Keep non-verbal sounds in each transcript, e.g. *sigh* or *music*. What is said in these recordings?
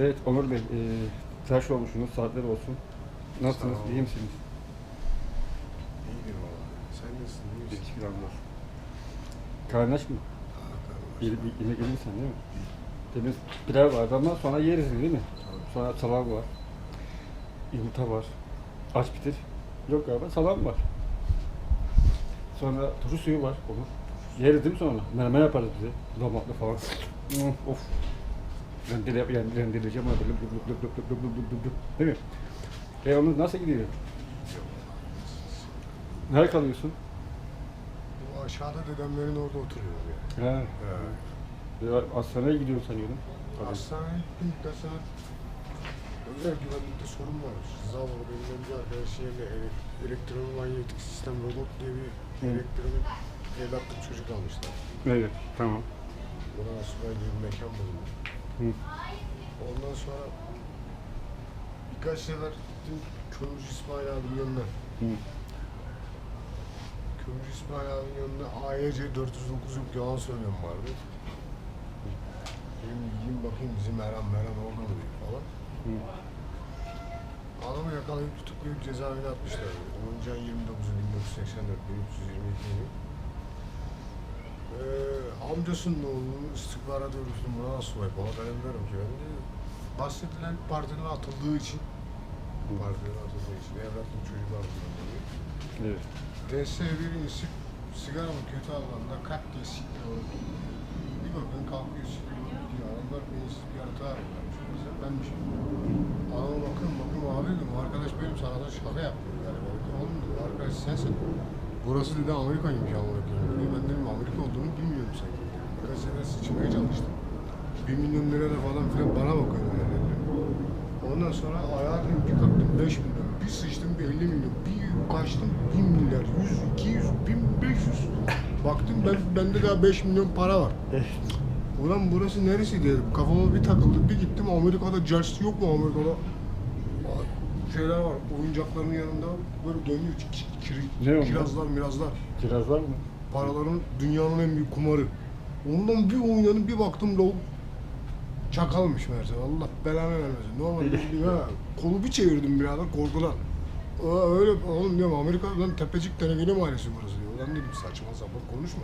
Evet Onur Bey, e, tıraş olmuşsunuz, saatler olsun. Nasılsınız, Sağ olun. iyi misiniz? İyidir valla. Sen nasılsın? İyi misin? Teşekkür ederim. Karnın aç mı? Yine, yine gelirsen değil mi? Temiz pilav vardı ama sonra yeriz değil mi? Sonra salam var. Yumurta var. Aç bitir. Yok galiba salam var. Sonra turşu suyu var olur. Yeriz değil mi sonra? Menemen yaparız bize. Domatlı falan. *laughs* Of, of rendeleyeceğim abi. Değil mi? E onu nasıl gidiyor? Nerede kalıyorsun? Bu aşağıda dedemlerin orada oturuyorum yani. He. Ee, Ya Hastaneye gidiyorum sanıyordum. hastane ilk mesela özel güvenlikte sorun var. Zavallı benim de bir arkadaşım yerine elektromanyetik sistem robot diye bir Hı. elektronik evlatlık çocuk almışlar. Evet, tamam. Buna subay diye bir mekan bulundu. Hı. Ondan sonra birkaç sefer gittim Kömürcü İsmail abinin yanına. Hı. Kömürcü İsmail abinin yanında AYC 409 yok yalan söylüyorum vardı. Dedim yiyeyim bakayım bizim Eren Meren orada mı diyor falan. Hı. Adamı yakalayıp tutuklayıp cezaevine atmışlar. 10. ayın 29'u 1984 1322 Ee, amcasının oğlunun istihbarat örgütü Murat Asubay bana dayanıyorum ki ben de bahsedilen partiden atıldığı için Hı. partiden atıldığı için evlatlı çocuklar bundan dolayı. Evet. DS bir insip sigaranın kötü anlamda kalp diye sikliyor. Bir bakın kalkıyor sikliyor. Gidiyor. Adamlar beyinsiz bir yaratığa arıyorlarmış. Mesela benmişim. Adama bakın bakın abi dedim. Arkadaş benim sana da şaka yapıyor. Yani ben oğlum dedim. Arkadaş sensin. Burası dedi Amerika'ymış Amerika. Dedi, ben dedim Amerika olduğunu bilmiyorum sanki. Birkaç sefer sıçmaya çalıştım. Bir milyon lira da falan filan bana bakıyor. Yani dedim. Ondan sonra ayağa bir kalktım 5 milyon, bir sıçtım bir 50 milyon, bir kaçtım 1 milyar, 100, 200, 1500. Baktım ben bende daha 5 milyon para var. Ulan burası neresi dedim. Kafama bir takıldı, bir gittim Amerika'da Jersey yok mu Amerika'da? Şeyler var, oyuncakların yanında böyle dönüyor ki- ki- kiri- Ne onlar? kirazlar, mirazlar. Kiraz var mı? Paraların dünyanın en büyük kumarı. Ondan bir oynadım bir baktım lavuk çakalmış meğerse. Allah belanı vermesin. Normalde bir ha, kolu bir çevirdim birader korkudan. Aa, öyle oğlum diyorum Amerika'dan Tepecik Tenekeli Mahallesi burası diyor. Ulan dedim saçma sapan konuşma.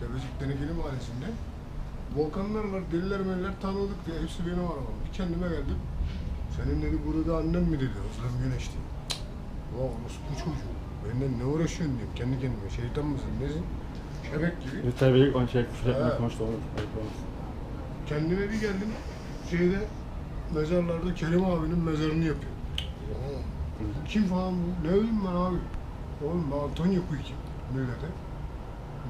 Tepecik Tenekeli Mahallesi'nde volkanlar var, deliler meliler tanıdık diye hepsi benim arabam. Bir kendime geldim. Senin dedi burada annem mi dedi, Özlem Güneş diye. Ulan orası bu çocuğu. Benden ne uğraşıyorsun diyorum kendi kendime. Şeytan mısın, nesin? Şebek gibi. Tabii on şey küfür etme Ha. konuştu olur. Ayıp olmaz. Kendime bir geldim. Şeyde mezarlarda Kerim abinin mezarını yapıyor. Kim falan bu? Ne bileyim ben abi. Oğlum ben Antonio kim? Millete.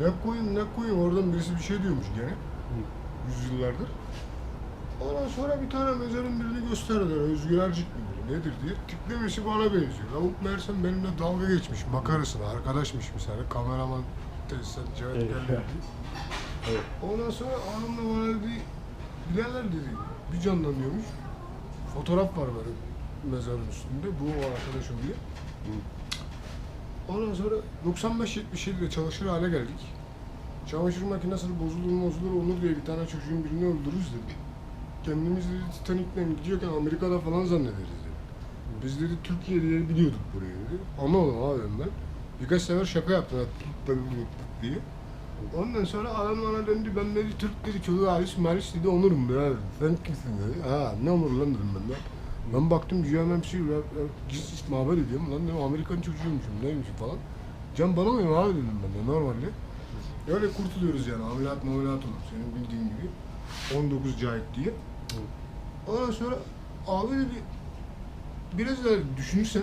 Ne koyun ne koyun oradan birisi bir şey diyormuş gene. Yüzyıllardır. Ondan sonra bir tane mezarın birini gösterdiler. Özgür Ercik midir nedir diye. Tiplemesi bana benziyor. Lavuk meğersem benimle dalga geçmiş. Makarasına arkadaşmış mesela. Kameraman tesisat Cevdet Evet. Geldi. Evet. Ondan sonra hanımla bana dedi, birader dedi, bir canlanıyormuş. Fotoğraf var böyle mezarın üstünde, bu o arkadaş oluyor. Ondan sonra 95-77'de çalışır hale geldik. Çamaşır makinesi bozulur bozulur olur diye bir tane çocuğun birini öldürürüz dedi. Kendimiz dedi Titanic'le gidiyorken Amerika'da falan zannederiz dedi. Biz dedi Türkiye diye biliyorduk burayı dedi. Anlamadım abi ben. Birkaç sefer şaka yaptım diye. Ondan sonra adam bana döndü, ben dedi Türk dedi, çocuğu Halis Malis dedi, onurum ya. Sen kimsin dedi. Ha ne onur lan dedim ben de. Ben baktım GMM ya, ya, gizli muhabbet ediyorum lan dedim Amerikan çocuğuymuşum, neymişim falan. Can bana mıyım abi dedim ben de normalde. Öyle kurtuluyoruz yani, ameliyat ameliyat olur senin bildiğin gibi. 19 Cahit diye. Ondan sonra abi dedi, biraz daha düşünürsen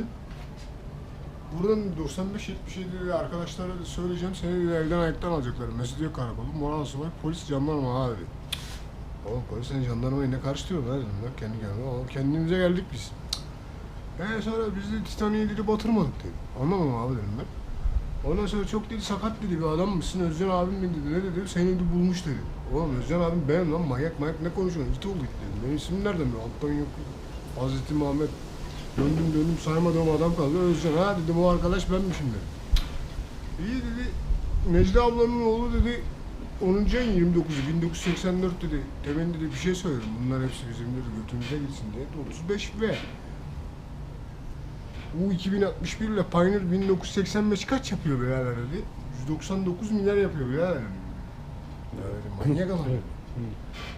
Buradan 95-77 arkadaşlara da söyleyeceğim seni de evden ayaktan alacaklar. Mesutiye karakolu, moral subay, polis, jandarma abi. Oğlum polis sen jandarmayı ne karıştırıyorsun lan dedim ben kendi kendime. Oğlum kendimize geldik biz. Ee sonra biz de Titanic'i dedi batırmadık dedi. Anlamadım abi dedim ben. Ondan sonra çok dedi sakat dedi bir adam mısın Özcan abim mi dedi ne dedi seni dedi bulmuş dedi. Oğlum Özcan abim benim lan manyak manyak ne konuşuyorsun it oldu dedim. Benim ismim nereden biliyor Antonio Hazreti Muhammed Döndüm döndüm saymadığım adam kaldı. Özcan ha dedim o arkadaş benmişim dedi. İyi dedi. Necla ablanın oğlu dedi 10. ayın 29'u 1984 dedi. Temenni dedi bir şey söyledim. Bunlar hepsi bizim dedi götümüze gitsin diye. 35 ve bu 2061 ile Pioneer 1985 kaç yapıyor birader dedi. 199 milyar yapıyor birader dedi. Ya dedim, manyak adam.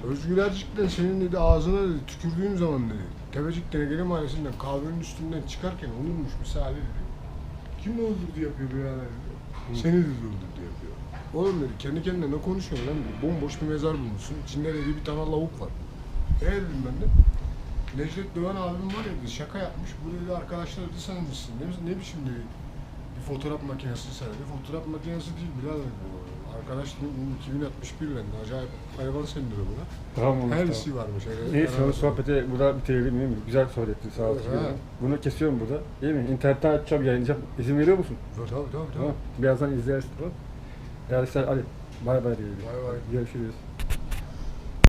Özgür Ercik'ten senin dedi ağzına dedi tükürdüğün zaman dedi. Tepecik Denegeli Mahallesi'nden kahvenin üstünden çıkarken olurmuş misali dedi. Kim öldürdü yapıyor birader dedi. Seni dedi öldürdü yapıyor. Oğlum dedi kendi kendine ne konuşuyorsun lan dedi. Bomboş bir mezar bulmuşsun. İçinde dedi bir tane lavuk var. E dedim ben de. Necdet Doğan abim var ya dedi, şaka yapmış. Bu dedi arkadaşlar dedi sanmışsın. Ne, ne biçim dedi. Bir fotoğraf makinesi söyledi. Fotoğraf makinesi değil birader dedi. Arkadaş dedi, bu 2061 ile acayip hayvan sendromuna. Tamam olmuş, Her işi varmış. Neyse Beraber o sohbeti burada bitirelim değil mi? Güzel sohbet ettin sağ ol. Ha. Bunu kesiyorum burada. Değil mi? İnternetten açacağım, yayınlayacağım. İzin veriyor musun? Tabii tabii tabii. Tamam. Birazdan izlersin. Tamam. Arkadaşlar hadi bay bay diyelim. Bay bay. Görüşürüz.